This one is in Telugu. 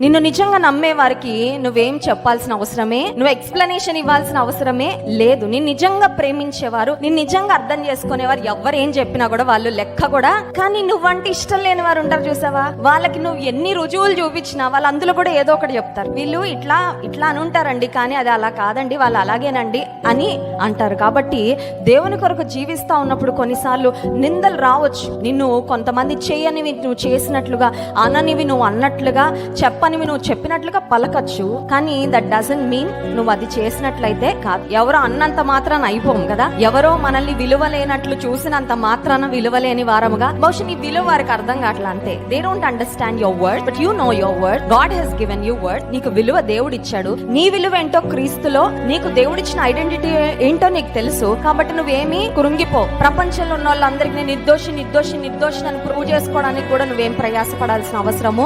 నిన్ను నిజంగా నమ్మే వారికి నువ్వేం చెప్పాల్సిన అవసరమే? నువ్వు ఎక్స్ప్లెనేషన్ ఇవ్వాల్సిన అవసరమే? లేదు. నేను నిజంగా ప్రేమించేవారు నేను నిజంగా అర్థం చేసుకునేవారు ఎవరు ఏం చెప్పినా కూడా వాళ్ళు లెక్క కూడా. కానీ నువ్వంటే ఇష్టం లేని వారు ఉంటారు చూసావా? వాళ్ళకి నువ్వు ఎన్ని రుజువులు చూపించినా వాళ్ళు అందులో కూడా ఏదో ఒకటి చెప్తారు. వీళ్ళు ఇట్లా ఇట్లా అని ఉంటారండి. కానీ అది అలా కాదండి. వాళ్ళు అలాగేనండి అని అంటారు. కాబట్టి దేవుని కొరకు జీవిస్తా ఉన్నప్పుడు కొన్నిసార్లు నిందలు రావచ్చు. నిన్ను కొంతమంది చేయనివి నువ్వు చేసినట్లుగా అననివి నువ్వు అన్నట్లుగా చెప్ప చెప్పనివి నువ్వు చెప్పినట్లుగా పలకచ్చు కానీ దట్ డజన్ మీన్ నువ్వు అది చేసినట్లయితే కాదు. ఎవరో అన్నంత మాత్రాన అయిపోం కదా? ఎవరో మనల్ని విలువ లేనట్లు చూసినంత మాత్రాన విలువలేని వారముగా? బహుశా నీ విలువ వారికి అర్థం కావట్లా అంతే. They don't understand your word but you know your word God he's given you word నీకు విలువ దేవుడు ఇచ్చాడు నీ విలువ ఏంటో క్రీస్తులో నీకు దేవుడిచ్చిన ఐడెంటిటీ ఏంటో నీకు తెలుసు. కాబట్టి నువ్వేమీ కృంగిపో ప్రపంచంలో ఉన్న వాళ్ళందరికీ నిర్దోషి నిర్దోషి నిర్దోషి అని ప్రూవ్ చేసుకోవడానికి కూడా నువ్వేం ప్రయాసపడాల్సిన అవసరము